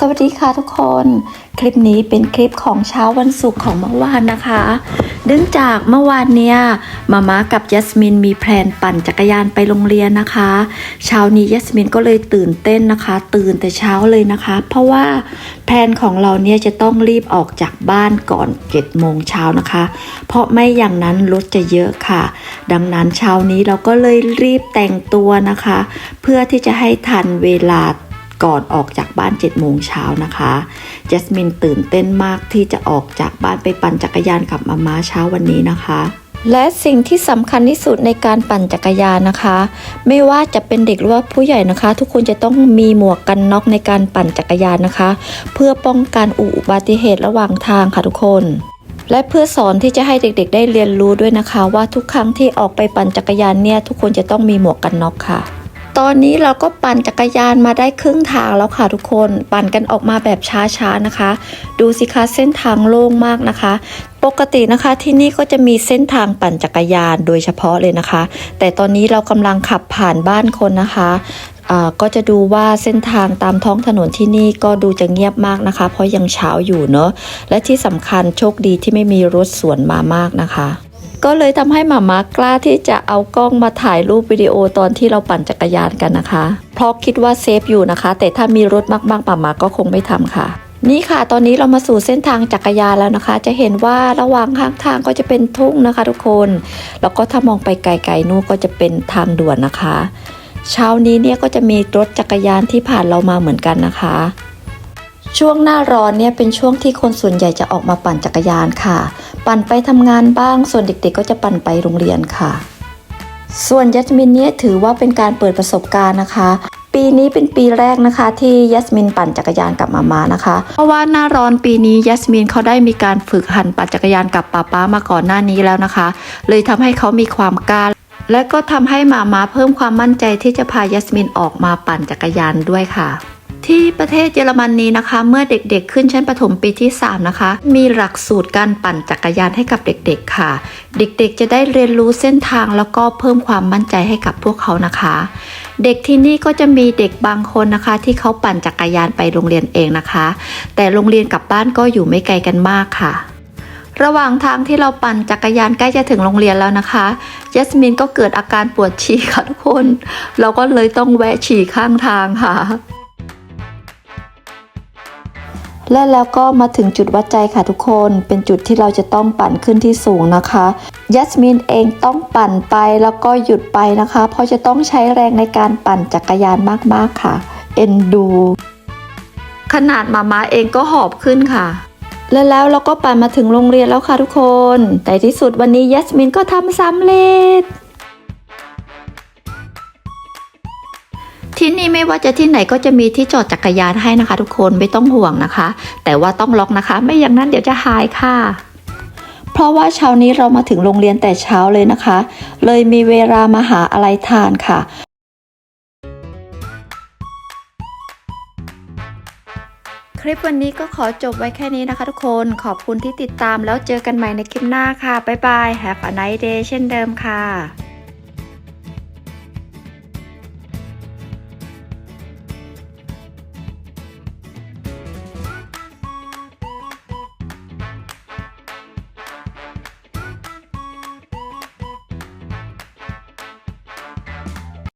สวัสดีค่ะทุกคน คลิปนี้เป็นคลิปของเช้าวันศุกร์ของเมื่อวานนะคะเนื่องจากเมื่อวานเนี่ยมาม่ากับยัสมินมีแพลนปั่นจักรยานไปโรงเรียนนะคะ เช้านี้ยัสมินก็เลยตื่นเต้นนะคะ ตื่นแต่เช้าเลยนะคะ เพราะว่าแพลนของเราเนี่ยจะต้องรีบออกจากบ้านก่อน7โมงเช้านะคะ เพราะไม่อย่างนั้นรถจะเยอะค่ะ ดังนั้นเช้านี้เราก็เลยรีบแต่งตัวนะคะ เพื่อที่จะให้ทันเวลา ก่อนออกจากบ้าน7โมงเช้านะคะเจสมินตื่นเต้นมากที่จะออกจากบ้านไปปั่นจักรยานกับมาม่าเช้าวันนี้นะคะและสิ่งที่สำคัญที่สุดในการปั่นจักรยานนะคะ ไม่ว่าจะเป็นเด็กหรือว่าผู้ใหญ่นะคะ ทุกคนจะต้องมีหมวกกันน็อกในการปั่นจักรยานนะคะ เพื่อป้องกันอุบัติเหตุระหว่างทางค่ะทุกคน และเพื่อสอนที่จะให้เด็กๆ ได้เรียนรู้ด้วยนะคะ ว่าทุกครั้งที่ออกไปปั่นจักรยานเนี่ยทุกคนจะต้องมีหมวกกันน็อกค่ะ ตอนนี้เราก็ปั่นจักรยานมาได้ครึ่งทางแล้วค่ะทุกคน ปั่นกันออกมาแบบช้าๆนะคะ ดูสิคะเส้นทางโล่งมากนะคะ ปกตินะคะที่นี่ก็จะมีเส้นทางปั่นจักรยานโดยเฉพาะเลยนะคะ แต่ตอนนี้เรากำลังขับผ่านบ้านคนนะคะก็จะดูว่าเส้นทางตามท้องถนนที่นี่ก็ดูจะเงียบมากนะคะ เพราะยังเช้าอยู่เนอะและที่สำคัญโชคดีที่ไม่มีรถสวนมามากนะคะ ก็เลยทำให้หมาม้ากล้าที่จะเอากล้องมาถ่ายรูปวิดีโอตอนที่เราปั่นจักรยานกันนะคะ เพราะคิดว่าเซฟอยู่นะคะ แต่ถ้ามีรถมากๆหมาม้าก็คงไม่ทำค่ะนี่ค่ะ ตอนนี้เรามาสู่เส้นทางจักรยานแล้วนะคะ จะเห็นว่าระหว่างข้างทางก็จะเป็นทุ่งนะคะ ทุกคน แล้วก็ถ้ามองไปไกลๆนู่นก็จะเป็นทางด่วนนะคะ เช้านี้เนี่ยก็จะมีรถจักรยานที่ผ่านเรามาเหมือนกันนะคะ ช่วงหน้าร้อนเนี่ยเป็นช่วงที่คนส่วนใหญ่จะออกมาปั่นจักรยานค่ะ ปั่นไปทำงานบ้าง ส่วนเด็กๆก็จะปั่นไปโรงเรียนค่ะ ส่วนยัสมินเนี่ยถือว่าเป็นการเปิดประสบการณ์นะคะ ปีนี้เป็นปีแรกนะคะ ที่ยัสมินปั่นจักรยานกับมามานะคะ เพราะว่าหน้าร้อนปีนี้ยัสมินเขาได้มีการฝึกหันปั่นจักรยานกับป้าป้ามาก่อนหน้านี้แล้วนะคะ เลยทำให้เขามีความกล้าและก็ทำให้มามาเพิ่มความมั่นใจที่จะพายัสมินออกมาปั่นจักรยานด้วยค่ะ ที่ประเทศเยอรมนนีนะคะ เมื่อเด็กๆ ขึ้นชั้นประถมปีที่ 3 นะคะ มีหลักสูตรการปั่นจักรยานให้กับเด็กๆ ค่ะ เด็กๆ จะได้เรียนรู้เส้นทางแล้วก็เพิ่มความมั่นใจให้กับพวกเขานะคะ เด็กที่นี่ก็จะมีเด็กบางคนนะคะ ที่เขาปั่นจักรยานไปโรงเรียนเองนะคะ แต่โรงเรียนกับบ้านก็อยู่ไม่ไกลกันมากค่ะระหว่างทางที่เราปั่นจักรยานใกล้จะถึงโรงเรียนแล้วนะคะยัสมินก็เกิดอาการปวดฉี่ค่ะทุกคน เราก็เลยต้องแวะฉี่ข้างทางค่ะ และแล้วก็มาถึงจุดวัดใจค่ะทุกคน เป็นจุดที่เราจะต้องปั่นขึ้นที่สูงนะคะยัสมินเองต้องปั่นไปแล้วก็หยุดไปนะคะ เพราะจะต้องใช้แรงในการปั่นจักรยานมากๆค่ะ เอ็นดู ขนาดมาม่าเองก็หอบขึ้นค่ะและแล้วเราก็ปั่นมาถึงโรงเรียนแล้วค่ะทุกคน แต่ที่สุดวันนี้ยัสมินก็ทำสำเร็จ ที่นี่ไม่ว่าจะที่ไหนก็จะมีที่จอดจักรยานให้นะคะ ทุกคนไม่ต้องห่วงนะคะ แต่ว่าต้องล็อกนะคะ ไม่อย่างนั้นเดี๋ยวจะหายค่ะ เพราะว่าเช้านี้เรามาถึงโรงเรียนแต่เช้าเลยนะคะ เลยมีเวลามาหาอะไรทานค่ะคลิปวันนี้ก็ขอจบไว้แค่นี้นะคะทุกคน ขอบคุณที่ติดตามแล้วเจอกันใหม่ในคลิปหน้าค่ะ บ๊ายบาย Have a nice day เช่นเดิมค่ะ